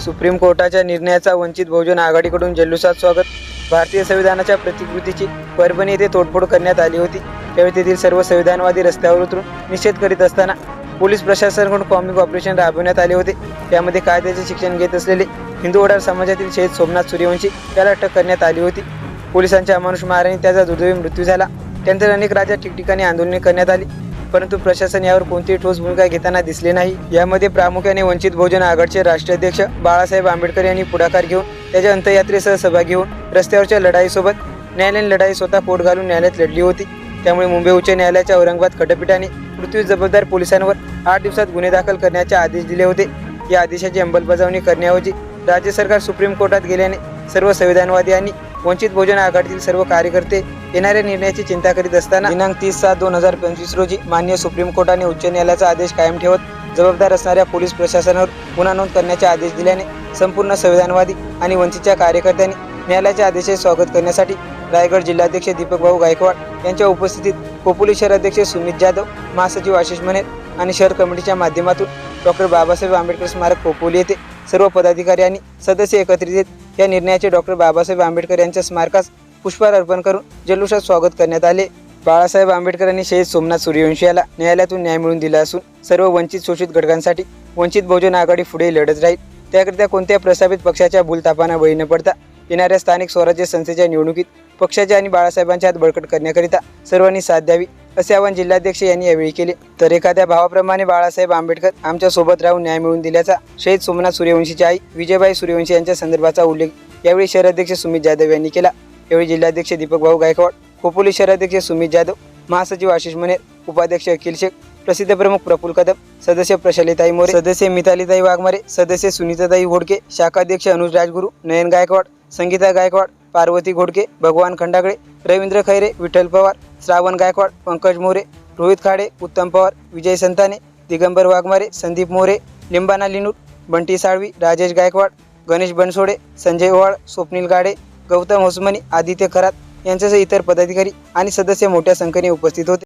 Supreme कोर्टाच्या निर्णयाचा वंचित बहुजन आघाडीकडून जल्लोषात स्वागत. भारतीय संविधानाच्या प्रतिकृतीची परभणी येथे तोडफोड करण्यात आली होती. त्यावेळी तेथील सर्व संविधानवादी रस्त्यावर उतरून निषेध करीत असताना पोलीस प्रशासनाकडून कॉमिक ऑपरेशन राबविण्यात आले होते. त्यामध्ये कायद्याचे शिक्षण घेत असलेले हिंदू वडार समाजातील शहीद सोमनाथ सूर्यवंशी याला अटक करण्यात आली होती. पोलिसांच्या अमानुष माराने त्याचा दुर्दैवी मृत्यू झाला. त्यानंतर अनेक राज्यात ठिकठिकाणी आंदोलने करण्यात आली. परंतु प्रशासन यावर कोणतीही ठोस भूमिका घेताना दिसले नाही. यामध्ये प्रामुख्याने वंचित बहुजन आघाडीचे राष्ट्राध्यक्ष बाळासाहेब आंबेडकर यांनी पुढाकार घेऊन त्याच्या अंत्ययात्रेसह सभा घेऊन रस्त्यावरच्या लढाईसोबत न्यायालयीन लढाई स्वतः पोट घालून न्यायालयात लढली होती. त्यामुळे मुंबई उच्च न्यायालयाच्या औरंगाबाद खंडपीठाने पृथ्वी जबाबदार पोलिसांवर आठ दिवसात गुन्हे दाखल करण्याचे आदेश दिले होते. या आदेशाची अंमलबजावणी करण्याऐवजी राज्य सरकार सुप्रीम कोर्टात गेल्याने सर्व संविधानवादी आणि वंचित बहुजन आघाडीतील सर्व कार्यकर्ते येणाऱ्या निर्णयाची चिंता करीत असताना दिनांक तीस सात दोन हजार पंचवीस रोजी मान्य सुप्रीम कोर्टाने उच्च न्यायालयाचा आदेश कायम ठेवत जबाबदार असणाऱ्या पोलीस प्रशासनावर गुन्हा नोंद करण्याचे आदेश दिल्याने संपूर्ण संविधानवादी आणि वंचितच्या कार्यकर्त्यांनी न्यायालयाच्या आदेशाचे स्वागत करण्यासाठी रायगड जिल्हाध्यक्ष दीपक भाऊ गायकवाड यांच्या उपस्थितीत खोपोली शहराध्यक्ष सुमित जाधव महासचिव आशिष मनेर आणि शहर कमिटीच्या माध्यमातून डॉक्टर बाबासाहेब आंबेडकर स्मारक खोपोली येथे सर्व पदाधिकारी आणि सदस्य एकत्रित येत या निर्णयाचे डॉक्टर बाबासाहेब आंबेडकर यांच्या स्मारकास पुष्पहार अर्पण करून जल्लोषात स्वागत करण्यात आले. बाळासाहेब आंबेडकर यांनी शहीद सोमनाथ सूर्यवंशी याला न्यायालयातून न्याय मिळवून दिला असून सर्व वंचित शोषित घटकांसाठी वंचित बहुजन आघाडी पुढे लढत राहील. त्याकरिता कोणत्या प्रस्थापित पक्षाच्या भूलतापांना बळी न पडता येणाऱ्या स्थानिक स्वराज्य संस्थेच्या निवडणुकीत पक्षाच्या आणि बाळासाहेबांच्या हात बळकट करण्याकरिता सर्वांनी साथ द्यावी. असे आवाहन जिल्हाध्यक्ष यांनी यावेळी केले. तर एखाद्या भावाप्रमाणे बाळासाहेब आंबेडकर आमच्यासोबत राहून न्याय मिळवून दिल्याचा शहीद सोमनाथ सूर्यवंशीची आई विजयबाई सूर्यवंशी यांच्या संदर्भाचा उल्लेख यावेळी शहराध्यक्ष सुमित जाधव यांनी केला. यावेळी जिल्हाध्यक्ष दीपक भाऊ गायकवाड खोपोली शहराध्यक्ष सुमित जाधव महासचिव आशिष मनेर उपाध्यक्ष अखिल शेख प्रसिद्ध प्रमुख प्रफुल कदम सदस्य प्रशालिताई मोरे सदस्य मितालीताई वाघमारे सदस्य सुनीताताई घोडके शाखाध्यक्ष अनुज राजगुरू नयन गायकवाड संगीता गायकवाड पार्वती घोडके भगवान खंडागळे रवींद्र खैरे विठ्ठल पवार श्रावण गायकवाड पंकज मोरे रोहित खाडे उत्तम पवार विजय संताने दिगंबर वाघमारे संदीप मोरे लिंबाना लिनूर बंटी साळवी राजेश गायकवाड गणेश बनसोडे संजय ओवाळ स्वप्नील गाडे गौतम होसमनी आदित्य खरात यांच्यासह इतर पदाधिकारी आणि सदस्य मोठ्या संख्येने उपस्थित होते.